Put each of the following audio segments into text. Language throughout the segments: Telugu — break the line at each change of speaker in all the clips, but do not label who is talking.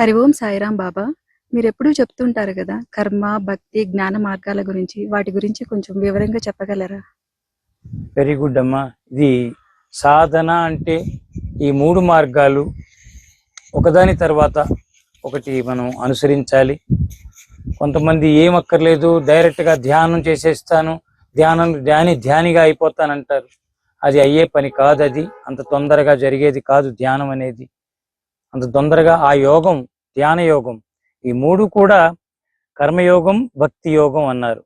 హరి ఓం సాయిరాం బాబా. మీరు ఎప్పుడూ చెప్తుంటారు కదా కర్మ భక్తి జ్ఞాన మార్గాల గురించి వాటి గురించి కొంచెం వివరంగా చెప్పగలరా?
వెరీ గుడ్ అమ్మా. ఇది సాధన అంటే ఈ మూడు మార్గాలు. ఒకదాని తర్వాత ఒకటి మనం అనుసరించాలి. కొంతమంది ఏం అక్కర్లేదు డైరెక్ట్గా ధ్యానం చేసేస్తాను ధ్యానం ధ్యాని ధ్యానిగా అయిపోతానంటారు. అది అయ్యే పని కాదు అది అంత తొందరగా జరిగేది కాదు ధ్యానం అనేది. అంత తొందరగా ఆ యోగం ధ్యాన యోగం ఈ మూడు కూడా కర్మయోగం భక్తి యోగం అన్నారు.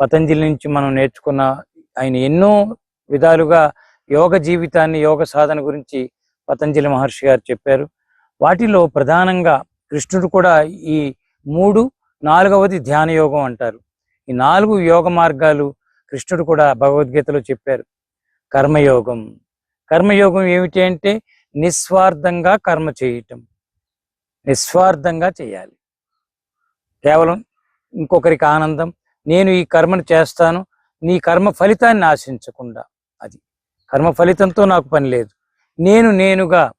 పతంజలి నుంచి మనం నేర్చుకున్న ఆయన ఎన్నో విధాలుగా యోగ జీవితాన్ని యోగ సాధన గురించి పతంజలి మహర్షి గారు చెప్పారు. వాటిలో ప్రధానంగా కృష్ణుడు కూడా ఈ మూడు నాలుగవది ధ్యాన యోగం అంటారు. ఈ నాలుగు యోగ మార్గాలు కృష్ణుడు కూడా భగవద్గీతలో చెప్పారు. కర్మయోగం. కర్మయోగం ఏమిటి అంటే నిస్వార్థంగా కర్మ చేయటం. నిస్వార్థంగా చేయాలి. కేవలం ఇంకొకరికి ఆనందం నేను ఈ కర్మను చేస్తాను నీ కర్మ ఫలితాన్ని ఆశించకుండా. అది కర్మ ఫలితంతో నాకు పని లేదు. నేను నేనుగా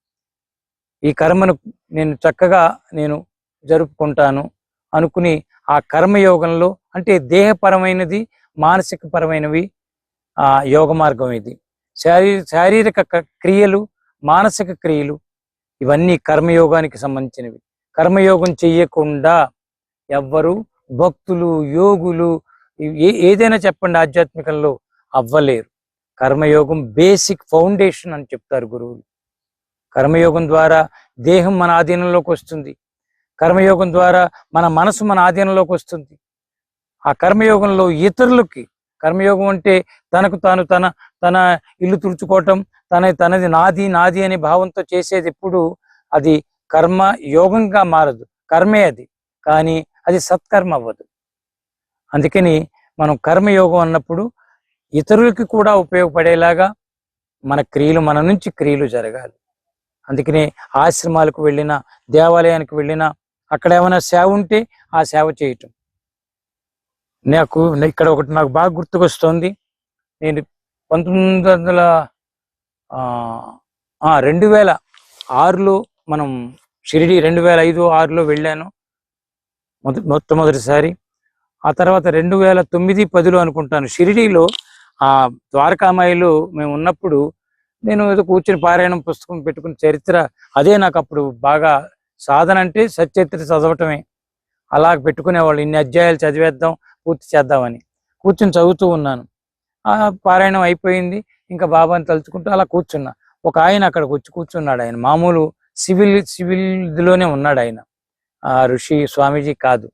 ఈ కర్మను నేను చక్కగా నేను జరుపుకుంటాను అనుకుని ఆ కర్మయోగంలో అంటే దేహపరమైనది మానసిక పరమైనవి ఆ యోగ మార్గం ఇది. శారీ శారీరక క- క్రియలు మానసిక క్రియలు ఇవన్నీ కర్మయోగానికి సంబంధించినవి. కర్మయోగం చెయ్యకుండా ఎవ్వరు భక్తులు యోగులు ఏ ఏదైనా చెప్పండి ఆధ్యాత్మికంలో అవ్వలేరు. కర్మయోగం బేసిక్ ఫౌండేషన్ అని చెప్తారు గురువులు. కర్మయోగం ద్వారా దేహం మన ఆధీనంలోకి వస్తుంది. కర్మయోగం ద్వారా మన మనసు మన ఆధీనంలోకి వస్తుంది. ఆ కర్మయోగంలో ఇతరులకి కర్మయోగం అంటే తనకు తాను తన తన ఇల్లు తుడుచుకోవటం తన తనది నాది నాది అనే భావంతో చేసేది ఎప్పుడు అది కర్మ యోగంగా మారదు. కర్మే అది కానీ అది సత్కర్మ అవ్వదు. అందుకని మనం కర్మయోగం అన్నప్పుడు ఇతరులకి కూడా ఉపయోగపడేలాగా మన క్రియలు మన నుంచి క్రియలు జరగాలి. అందుకనే ఆశ్రమాలకు వెళ్ళినా దేవాలయానికి వెళ్ళినా అక్కడ ఏమైనా సేవ ఉంటే ఆ సేవ చేయటం. నాకు ఇక్కడ ఒకటి నాకు బాగా గుర్తుకొస్తోంది. నేను పంతొమ్మిది వందల రెండు వేల ఆరులో మనం షిరిడి రెండు వేల ఐదు ఆరులో వెళ్ళాను. మొద మొట్టమొదటిసారి. ఆ తర్వాత రెండు వేల తొమ్మిది పదిలో అనుకుంటాను. షిరిడీలో ఆ ద్వారకామాయిలో మేము ఉన్నప్పుడు నేను ఏదో కూర్చొని పారాయణం పుస్తకం పెట్టుకున్న చరిత్ర అదే నాకు అప్పుడు బాగా సాధన అంటే సచరిత్ర చదవటమే. అలా పెట్టుకునేవాళ్ళు. ఇన్ని అధ్యాయాలు చదివేద్దాం పూర్తి చేద్దామని కూర్చొని చదువుతూ ఉన్నాను. పారాయణం అయిపోయింది. ఇంకా బాబాని తలుచుకుంటూ అలా కూర్చున్నా. ఒక ఆయన అక్కడికి వచ్చి కూర్చున్నాడు ఆయన. మామూలు సివిల్ సివిల్ ఇదిలోనే ఉన్నాడు ఆయన. ఆ ఋషి స్వామీజీ కాదు.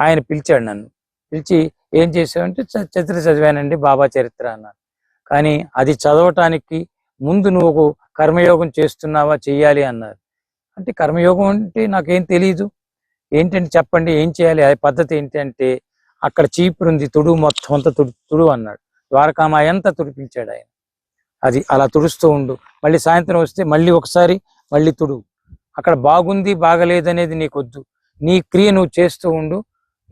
ఆయన పిలిచాడు నన్ను. పిలిచి ఏం చేసావంటే "చ- చరిత్ర చదివానండి బాబా చరిత్ర అన్నాను కానీ అది చదవటానికి ముందు నువ్వు కర్మయోగం చేస్తున్నావా చెయ్యాలి అన్నారు. అంటే కర్మయోగం అంటే నాకేం తెలియదు ఏంటంటే చెప్పండి ఏం చేయాలి అది పద్ధతి ఏంటంటే అక్కడ చీపురుంది తుడు మొత్తం అంతా తుడు తుడు అన్నాడు. ద్వారకామాయ అంతా తుడిపించాడు ఆయన. అది అలా తుడుస్తూ ఉండు. మళ్ళీ సాయంత్రం వస్తే మళ్ళీ ఒకసారి మళ్ళీ తుడు. అక్కడ బాగుంది బాగలేదనేది నీకొద్దు. నీ క్రియ నువ్వు చేస్తూ ఉండు.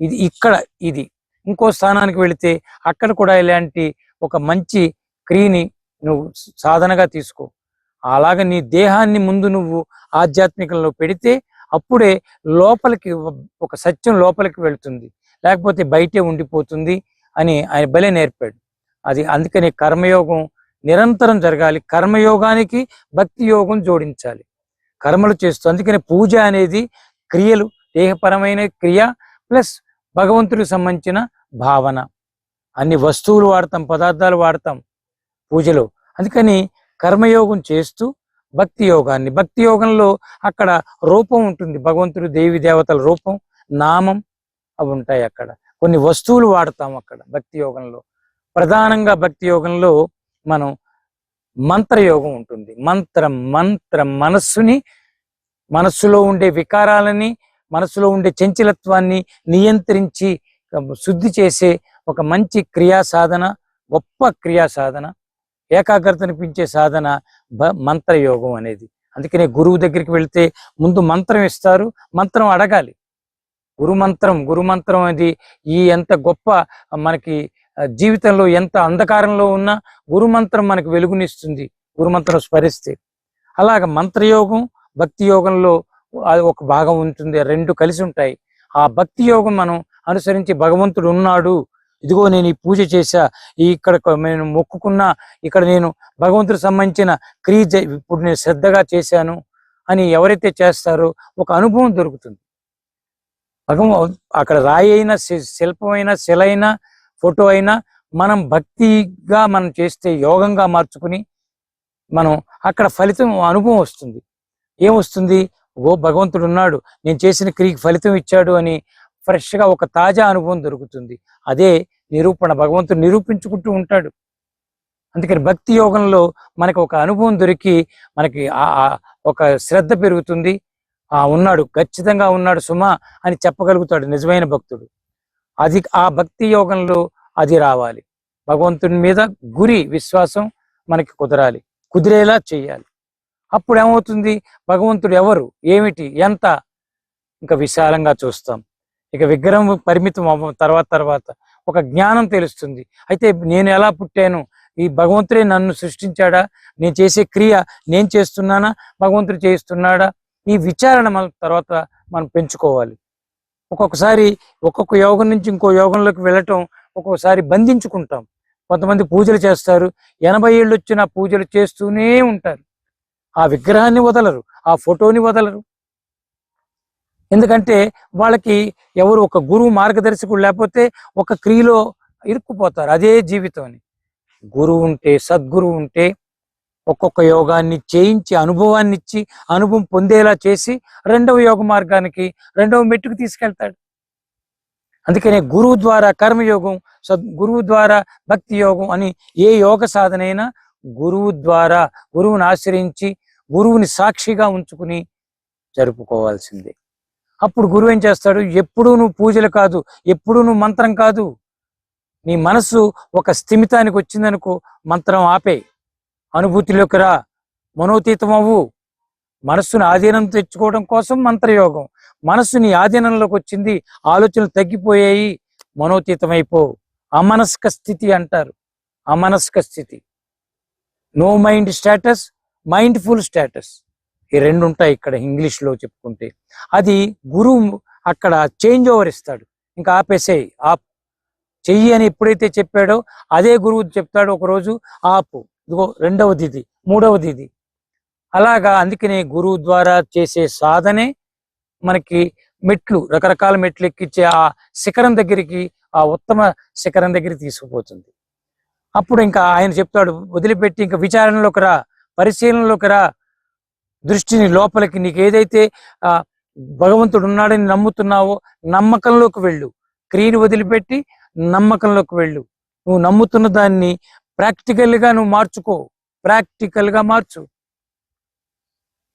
ఇది ఇక్కడ ఇది. ఇంకో స్థానానికి వెళితే అక్కడ కూడా ఇలాంటి ఒక మంచి క్రియని నువ్వు సాధనగా తీసుకో. అలాగ నీ దేహాన్ని ముందు నువ్వు ఆధ్యాత్మికంలో పెడితే అప్పుడే లోపలికి ఒక సత్యం లోపలికి వెళుతుంది. లేకపోతే బయటే ఉండిపోతుంది అని ఆయన భలే నేర్పాడు. అది అందుకని కర్మయోగం నిరంతరం జరగాలి. కర్మయోగానికి భక్తి యోగం జోడించాలి. కర్మలు చేస్తూ అందుకని పూజ అనేది క్రియలు దేహపరమైన క్రియ ప్లస్ భగవంతుడికి సంబంధించిన భావన. అన్ని వస్తువులు వాడతాం పదార్థాలు వాడతాం పూజలో. అందుకని కర్మయోగం చేస్తూ భక్తి యోగాన్ని. భక్తి యోగంలో అక్కడ రూపం ఉంటుంది. భగవంతుడు దేవి దేవతల రూపం నామం అవి ఉంటాయి అక్కడ. కొన్ని వస్తువులు వాడతాం అక్కడ భక్తి యోగంలో. ప్రధానంగా భక్తి యోగంలో మనం మంత్రయోగం ఉంటుంది. మంత్రం మంత్రం మనస్సుని మనస్సులో ఉండే వికారాలని మనసులో ఉండే చంచలత్వాన్ని నియంత్రించి శుద్ధి చేసే ఒక మంచి క్రియా సాధన గొప్ప క్రియా సాధన ఏకాగ్రతనిపించే సాధన బ- మంత్రయోగం అనేది. అందుకనే గురువు దగ్గరికి వెళ్తే ముందు మంత్రం ఇస్తారు మంత్రం అడగాలి. గురు మంత్రం గురు మంత్రం అది ఈ ఎంత గొప్ప మనకి జీవితంలో ఎంత అంధకారంలో ఉన్నా గురుమంత్రం మనకు వెలుగునిస్తుంది గురుమంత్రం స్మరిస్తే. అలాగ మంత్రయోగం భక్తి యోగంలో అది ఒక భాగం ఉంటుంది రెండు కలిసి ఉంటాయి. ఆ భక్తి యోగం మనం అనుసరించి భగవంతుడు ఉన్నాడు ఇదిగో నేను ఈ పూజ చేశా ఈ ఇక్కడ నేను మొక్కుకున్నా ఇక్కడ నేను భగవంతుడికి సంబంధించిన క్రియ ఇప్పుడు నేను శ్రద్ధగా చేశాను అని ఎవరైతే చేస్తారో ఒక అనుభవం దొరుకుతుంది. భగవ అక్కడ రాయి అయినా శి- శిల్పమైనా శిలైనా ఫోటో అయినా మనం భక్తిగా మనం చేస్తే యోగంగా మార్చుకుని మనం అక్కడ ఫలితం అనుభవం వస్తుంది. ఏమొస్తుంది ఓ భగవంతుడు ఉన్నాడు నేను చేసిన క్రియకి ఫలితం ఇచ్చాడు అని ఫ్రెష్గా ఒక తాజా అనుభవం దొరుకుతుంది. అదే నిరూపణ భగవంతుడు నిరూపించుకుంటూ ఉంటాడు. అందుకని భక్తి యోగంలో మనకు ఒక అనుభవం దొరికి మనకి ఆ ఒక శ్రద్ధ పెరుగుతుంది. ఆ ఉన్నాడు ఖచ్చితంగా ఉన్నాడు సుమా అని చెప్పగలుగుతాడు నిజమైన భక్తుడు. అది ఆ భక్తి యోగంలో అది రావాలి. భగవంతుని మీద గురి విశ్వాసం మనకి కుదరాలి. కుదిరేలా చేయాలి అప్పుడు ఏమవుతుంది భగవంతుడు ఎవరు? ఏమిటి? ఎంత? ఇంకా విశాలంగా చూస్తాం. ఇక విగ్రహం పరిమితం అవ్వ తర్వాత తర్వాత ఒక జ్ఞానం తెలుస్తుంది. అయితే నేను ఎలా పుట్టాను? ఈ భగవంతుడే నన్ను సృష్టించాడా? నేను చేసే క్రియ నేను చేస్తున్నానా? భగవంతుడు చేస్తున్నాడా ఈ విచారణ మన తర్వాత మనం పెంచుకోవాలి. ఒక్కొక్కసారి ఒక్కొక్క యోగం నుంచి ఇంకో యోగంలోకి వెళ్ళటం ఒక్కొక్కసారి బంధించుకుంటాం. కొంతమంది పూజలు చేస్తారు. ఎనభై ఏళ్ళు వచ్చిన పూజలు చేస్తూనే ఉంటారు. ఆ విగ్రహాన్ని వదలరు. ఆ ఫోటోని వదలరు. ఎందుకంటే వాళ్ళకి ఎవరు ఒక గురువు మార్గదర్శకుడు లేకపోతే ఒక క్రియలో ఇరుక్కుపోతారు. అదే జీవితం అని. గురువు ఉంటే సద్గురువు ఉంటే ఒక్కొక్క యోగాన్ని చేయించి అనుభవాన్ని ఇచ్చి అనుభవం పొందేలా చేసి రెండవ యోగ మార్గానికి రెండవ మెట్టుకు తీసుకెళ్తాడు. అందుకనే గురువు ద్వారా కర్మయోగం సద్ గురువు ద్వారా భక్తి యోగం అని ఏ యోగ సాధనైనా గురువు ద్వారా గురువుని ఆశ్రయించి గురువుని సాక్షిగా ఉంచుకుని జరుపుకోవాల్సిందే. అప్పుడు గురువు ఏం చేస్తాడు? ఎప్పుడూ నువ్వు పూజలు కాదు ఎప్పుడూ నువ్వు మంత్రం కాదు. నీ మనసు ఒక స్థిమితానికి వచ్చిందనుకో మంత్రం ఆపే అనుభూతిలోకి రా మనోతీతం మనస్సును ఆధీనం తెచ్చుకోవడం కోసం మంత్రయోగం. మనస్సుని ఆధీనంలోకి వచ్చింది ఆలోచనలు తగ్గిపోయాయి మనోతీతమైపో. అమనస్క స్థితి అంటారు. అమనస్క స్థితి. No mind status mindful status. ఈ రెండు ఉంటాయి ఇక్కడ ఇంగ్లీష్లో చెప్పుకుంటే. అది గురువు అక్కడ చేంజ్ ఓవర్ ఇస్తాడు. ఇంకా ఆపేసేయి ఆపు. చెయ్యి అని ఎప్పుడైతే చెప్పాడో అదే గురువు చెప్తాడు ఒక రోజు ఆపు. ఇదిగో రెండవది ఇది మూడవది ఇది అలాగా అందుకనే గురువు ద్వారా చేసే సాధనే మనకి మెట్లు రకరకాల మెట్లు ఎక్కిచ్చే ఆ శిఖరం దగ్గరికి ఆ ఉత్తమ శిఖరం దగ్గరికి తీసుకుపోతుంది. అప్పుడు ఇంకా ఆయన చెప్తాడు వదిలిపెట్టి ఇంకా విచారణలోకి రా పరిశీలనలోకి రా. దృష్టిని లోపలికి నీకు ఏదైతే ఆ భగవంతుడు ఉన్నాడని నమ్ముతున్నావో నమ్మకంలోకి వెళ్ళు. క్రియని వదిలిపెట్టి నమ్మకంలోకి వెళ్ళు. నువ్వు నమ్ముతున్న దాన్ని ప్రాక్టికల్గా నువ్వు మార్చుకో. ప్రాక్టికల్గా మార్చు.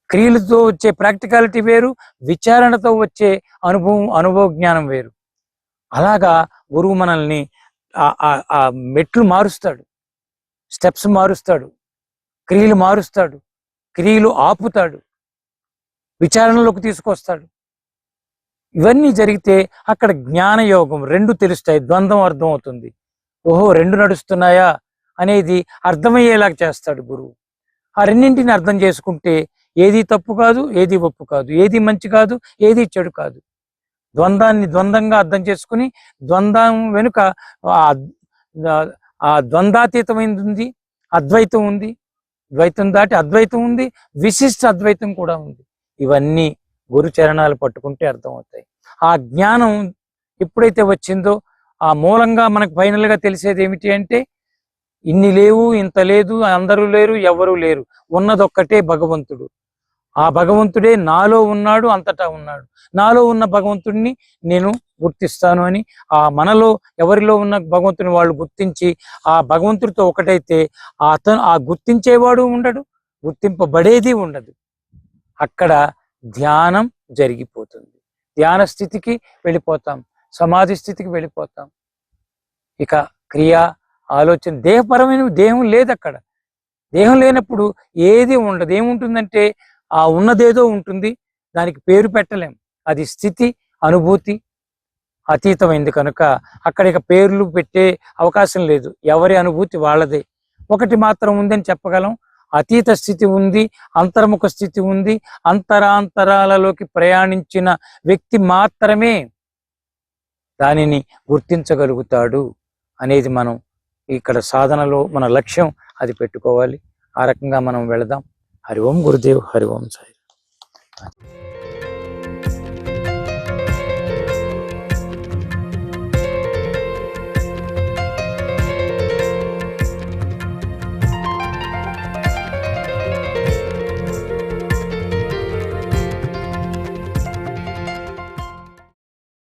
క్రియలతో వచ్చే ప్రాక్టికాలిటీ వేరు విచారణతో వచ్చే అనుభవం అనుభవ జ్ఞానం వేరు. అలాగా గురువు మనల్ని ఆ- ఆ మెట్లు మారుస్తాడు. స్టెప్స్ మారుస్తాడు. క్రియలు మారుస్తాడు. క్రియలు ఆపుతాడు. విచారణలోకి తీసుకొస్తాడు. ఇవన్నీ జరిగితే అక్కడ జ్ఞాన యోగం రెండు తెలుస్తాయి. ద్వంద్వం అర్థం అవుతుంది ఓహో రెండు నడుస్తున్నాయా? అనేది అర్థమయ్యేలాగా చేస్తాడు గురువు. ఆ రెండింటిని అర్థం చేసుకుంటే ఏది తప్పు కాదు ఏది ఒప్పు కాదు. ఏది మంచి కాదు ఏది చెడు కాదు. ద్వంద్వాన్ని ద్వంద్వంగా అర్థం చేసుకుని ద్వంద్వం వెనుక ఆ- ద్వంద్వాతీతమైనది ఉంది అద్వైతం ఉంది. ద్వైతం దాటి అద్వైతం ఉంది. విశిష్ట అద్వైతం కూడా ఉంది. ఇవన్నీ గురు చరణాలు పట్టుకుంటే అర్థమవుతాయి. ఆ జ్ఞానం ఎప్పుడైతే వచ్చిందో ఆ మూలంగా మనకు ఫైనల్గా తెలిసేది ఏమిటి అంటే ఇన్ని లేవు ఇంత లేదు అందరూ లేరు ఎవరూ లేరు. ఉన్నదొక్కటే భగవంతుడు. ఆ భగవంతుడే నాలో ఉన్నాడు అంతటా ఉన్నాడు. నాలో ఉన్న భగవంతుడిని నేను గుర్తిస్తాను అని ఆ మనలో ఎవరిలో ఉన్న భగవంతుని వాళ్ళు గుర్తించి ఆ భగవంతుడితో ఒకటైతే ఆ అతను ఆ గుర్తించేవాడు ఉండడు గుర్తింపబడేది ఉండదు. అక్కడ ధ్యానం జరిగిపోతుంది. ధ్యాన స్థితికి వెళ్ళిపోతాం సమాధి స్థితికి వెళ్ళిపోతాం. ఇక క్రియ ఆలోచన. దేహపరమైన దేహం లేదు అక్కడ దేహం లేనప్పుడు ఏది ఉండదు. ఏముంటుందంటే ఆ ఉన్నదేదో ఉంటుంది. దానికి పేరు పెట్టలేం. అది స్థితి అనుభూతి అతీతమైంది కనుక అక్కడ ఇక పేర్లు పెట్టే అవకాశం లేదు. ఎవరి అనుభూతి వాళ్ళదే. ఒకటి మాత్రం ఉందని చెప్పగలం. అతీత స్థితి ఉంది అంతర్ముఖ స్థితి ఉంది. అంతరాంతరాలలోకి ప్రయాణించిన వ్యక్తి మాత్రమే దానిని గుర్తించగలుగుతాడు అనేది మనం ఇక్కడ సాధనలో మన లక్ష్యం అది పెట్టుకోవాలి. ఆ రకంగా మనం వెళదాం. హరి ఓం గురుదేవ్ హరి ఓం సాయి.